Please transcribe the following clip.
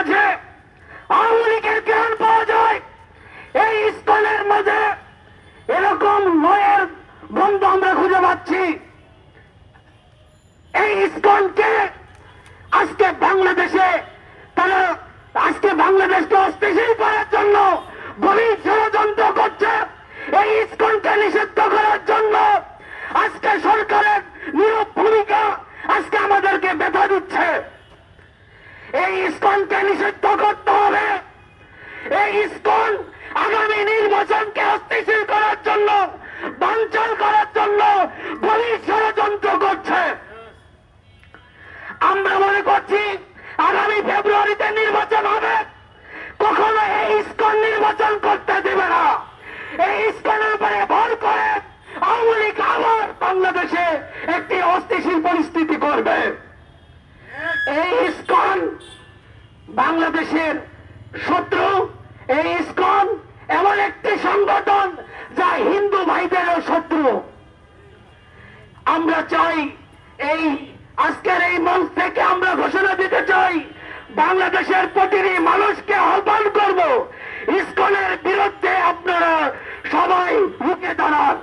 মাঝে আওয়ামী লীগের জ্ঞান পাওয়া যায়। এই ইস্কনের মাঝে এরকম নয়ের বন্ধ আমরা খুঁজে পাচ্ছি। এই ইস্কনকে আজকে বাংলাদেশে তারা আজকে বাংলাদেশকে অস্থিতিশীল করার জন্য, গভীর ষড়যন্ত্র করছে। এই ইস্কনকে নিষিদ্ধ করার জন্য আজকে সরকারের নীরব ভূমিকা আজকে আমাদেরকে ব্যথা দিচ্ছে। এই ইস্কনকে নিষিদ্ধ করতে হবে। এই ইস্কন আগামী নির্বাচনকে অস্থিতিশীল করার জন্য বাঞ্চাল করার জন্য ষড়যন্ত্র করছে। আমরা মনে করছি আগামী ফেব্রুয়ারিতে নির্বাচন হবে। কখনো এই ইস্কন নির্বাচন করতে দেবে না। এই ইস্কনের উপরে ভর করে আওয়ামী লীগ আবার বাংলাদেশে একটি অস্থিতিশীল পরিস্থিতি করবে এই ইস্কন বাংলাদেশের শত্রু, এই ইস্কন এমন একটি সংগঠন যা হিন্দু ভাইদেরও শত্রু। আমরা চাই এই আজকের এই মঞ্চ থেকে আমরা ঘোষণা দিতে চাই, বাংলাদেশের প্রতিটি মানুষকে আহ্বান করব, ইস্কনের বিরুদ্ধে আপনারা সবাই রুখে দাঁড়ান।